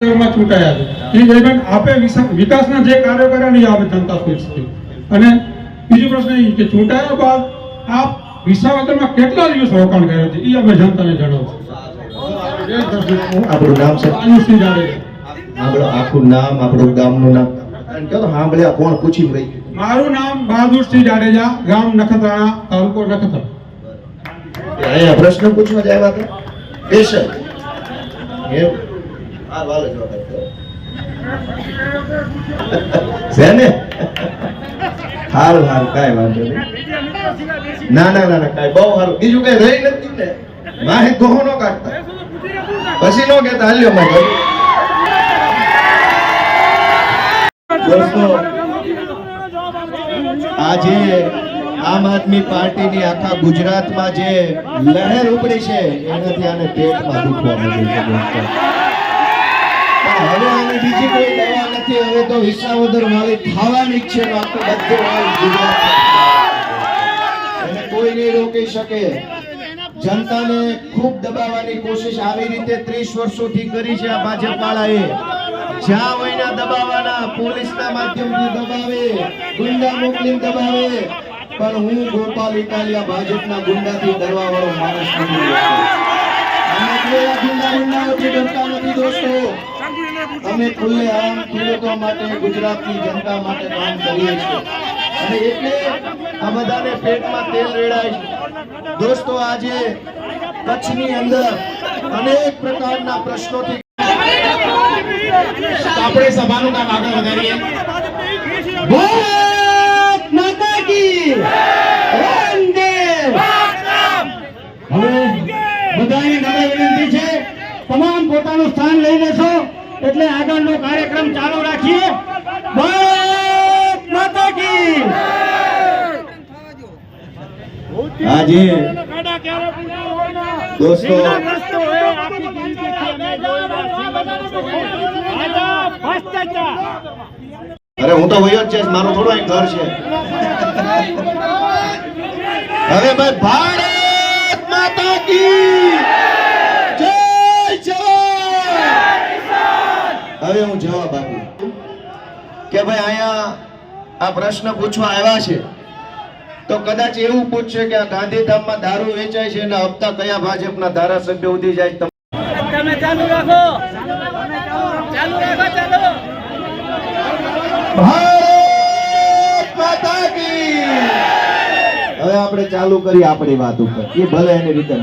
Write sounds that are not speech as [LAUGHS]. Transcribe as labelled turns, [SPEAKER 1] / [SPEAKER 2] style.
[SPEAKER 1] માં ચૂંટાયા છે. એ દરમિયાન આપે વિકાસના જે કાર્યો કર્યા ને એ આપે જનતા સ્વીકારશે. અને બીજો પ્રશ્ન એ કે ચૂંટાયા બાદ આપ વિસાવદરમાં કેટલા દિવસ રોકાણ કર્યા છે? એ અમે જનતાને જણાવશું
[SPEAKER 2] આપણું નામ છે.
[SPEAKER 1] આયુષી જાડેજા.
[SPEAKER 2] આપણું આખું નામ આપણું ગામનું નામ. અને સાંભળ્યા કોણ પૂછી રહી
[SPEAKER 1] મારું નામ બહાદુરસિંહ જાડેજા ગામ નખત્રાણા તાલુકો નખત્રાણા.
[SPEAKER 2] અહીંયા પ્રશ્ન પૂછવા જ આવ્યા હતા સ્પેશિયલ [LAUGHS] છે ને? હારું હારું કાંઈ વાંધો નહીં. ના ના ના ના કાંઈ બહુ સારું બીજું કઈ રહી નથી ને? માહે ગોહો નો કાઢતા. પછી નો કહેતા હાલ્યો મારે દોસ્તો આજે આમ આદમી પાર્ટીની આખા ગુજરાતમાં જે લહેર ઉપડી છે એનાથી આને પેટમાં દુખવા મળ્યું છે તો વિસાવદર વાળી ખાવાની છે બાકી બધું વાળ ગુજરાતમાં. એને કોઈ નહીં રોકી શકે. જનતાને ખૂબ દબાવવાની કોશિશ આવી રીતે ત્રીસ વર્ષોથી કરી છે આ ભાજપ વાળાએ જ્યાં હોય દબાવવાના પોલીસના માધ્યમથી દબાવે, ગુંડા મોકલી દબાવે, પણ હું ગોપાલ ઇટાલિયા ભાજપના ગુંડાથી ડરવા વાળો માણસ નથી. ગુંડા ગુંડાઓથી ડરતા નથી દોસ્તો. અમે ખુલ્લે ખેડૂતો માટે, ગુજરાતની જનતા માટે કામ કરીએ છીએ. અને એટલે આ બધાને પેટમાં તેલ રેડાય દોસ્તો, આજે કચ્છની અંદર અનેક પ્રકારના પ્રશ્નોથી
[SPEAKER 3] આપણે સભાનું કામ આગળ વધારીએ.
[SPEAKER 2] ભારત માતા વંદે
[SPEAKER 3] હવે બધાને નમ્ર વિનંતી છે. તમામ પોતાનું સ્થાન લઈ લેશો. એટલે આગળનો કાર્યક્રમ ચાલુ રાખીએ. ભારત માતા કી
[SPEAKER 2] આજે દોસ્તો અરે હું તો વયો જ છે મારું થોડું અહીં ઘર છે. હવે ભાઈ ભારત માતા કી જય હવે હું જવાબ આપું. કે ભાઈ અહીંયા આ પ્રશ્ન પૂછવા આવ્યા છે. તો કદાચ એવું પૂછશે કે આ ગાંધીધામમાં દારૂ વેચાય છે અને હપ્તા કયા ભાજપના ધારાસભ્ય ઉધી જાય
[SPEAKER 4] તમે ચાલુ રાખો. ચાલુ રાખો ચાલુ.
[SPEAKER 2] ભારત માતા કી! હવે આપણે ચાલુ કરી આપણી વાત ઉપર. એ ભલે એની રીતે